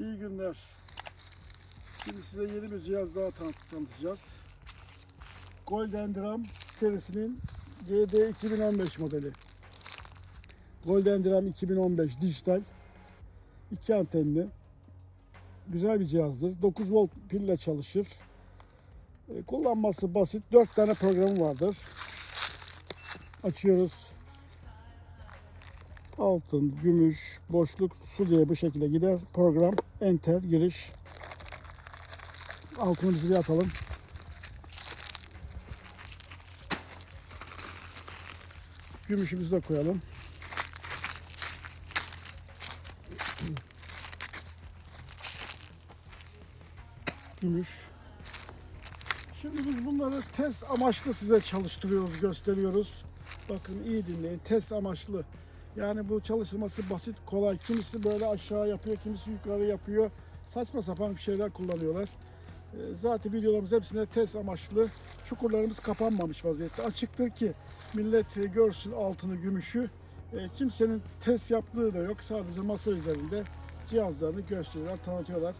İyi günler. Şimdi size yeni bir cihaz daha tanıt- tanıtacağız. Golden Drum serisinin GD 2015 modeli. Golden Drum 2015 dijital. iki antenli. Güzel bir cihazdır. 9 volt pille çalışır. E, Kullanması basit. 4 tane programı vardır. Açıyoruz. Altın, gümüş, boşluk, su diye bu şekilde gider. Program, enter, giriş. Altını bir atalım. Gümüşümüzü de koyalım. Gümüş. Şimdi biz bunları test amaçlı size çalıştırıyoruz, gösteriyoruz. Bakın iyi dinleyin. Test amaçlı. Yani bu çalışılması basit, kolay. Kimisi böyle aşağı yapıyor, kimisi yukarı yapıyor. Saçma sapan bir şeyler kullanıyorlar. Ee, Zaten videolarımız hepsinde test amaçlı. Çukurlarımız kapanmamış vaziyette. Açıktır ki millet e, görsün altını, gümüşü. E, Kimsenin test yaptığı da yok. Sadece masa üzerinde cihazlarını gösteriyorlar, tanıtıyorlar.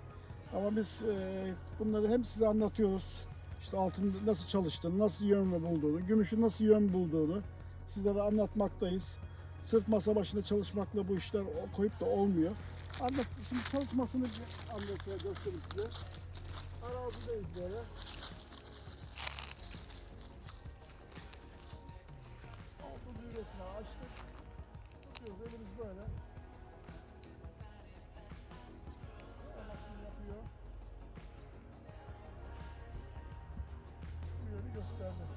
Ama biz e, bunları hem size anlatıyoruz. İşte altın nasıl çalıştığını, nasıl yön bulduğunu, gümüşün nasıl yön bulduğunu sizlere anlatmaktayız. Sırf masa başında çalışmakla bu işler koyup da olmuyor. Anlat, şimdi çalışmasını anlatmaya göstereyim size. Arazideyiz böyle. Altın düğmesini açtık. Tutuyoruz elimiz böyle. Aramasını yapıyor. Yönü gösterdi.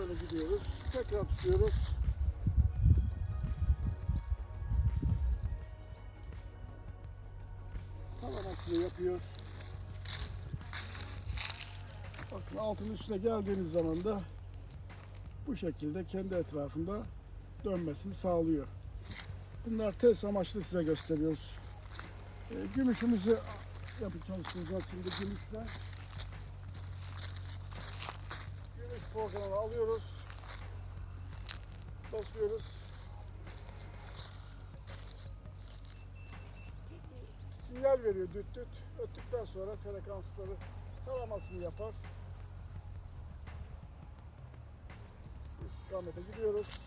Böyle gidiyoruz. Tekrar tutuyoruz. Tavan açılı yapıyor. Bakın altın üstüne geldiğiniz zaman da bu şekilde kendi etrafında dönmesini sağlıyor. Bunlar test amaçlı size gösteriyoruz. Ee, gümüşümüzü çalıştıracağız şimdi gümüşle. Gümüş programı alıyoruz. Basıyoruz. Sinyal veriyor düt düt. Öttükten sonra frekansları taramasını yapar. İstikamete gidiyoruz.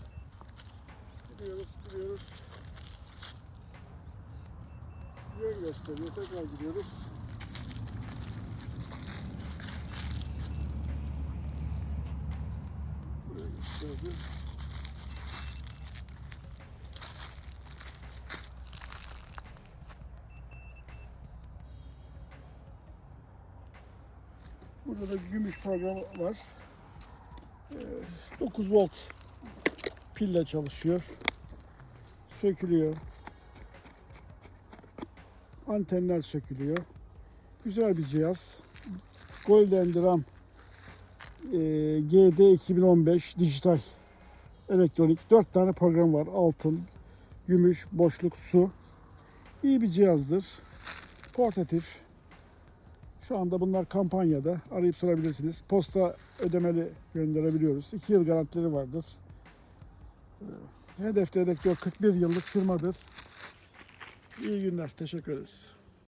Gidiyoruz, gidiyoruz. Yön gösteriyor. Tekrar gidiyoruz. Gösterdi. Burada da gümüş programı var. Ee, 9 volt pille çalışıyor. Sökülüyor. Antenler sökülüyor. Güzel bir cihaz. Golden Drum e, GD 2015 dijital elektronik. 4 tane program var. Altın, gümüş, boşluk, su. İyi bir cihazdır. Portatif. Şu anda bunlar kampanyada. Arayıp sorabilirsiniz. Posta ödemeli gönderebiliyoruz. 2 yıl garantileri vardır. Ee, Hedef Dedektör 41 yıllık firmadır. İyi günler. Teşekkür ederiz.